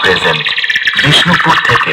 Present. Bishnupur থেকে।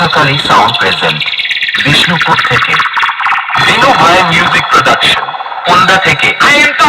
রক্ষাকারী sound present Bishnupur থেকে বিনু ভাই মিউজিক প্রোডাকশন পন্ডা থেকে আই এম তো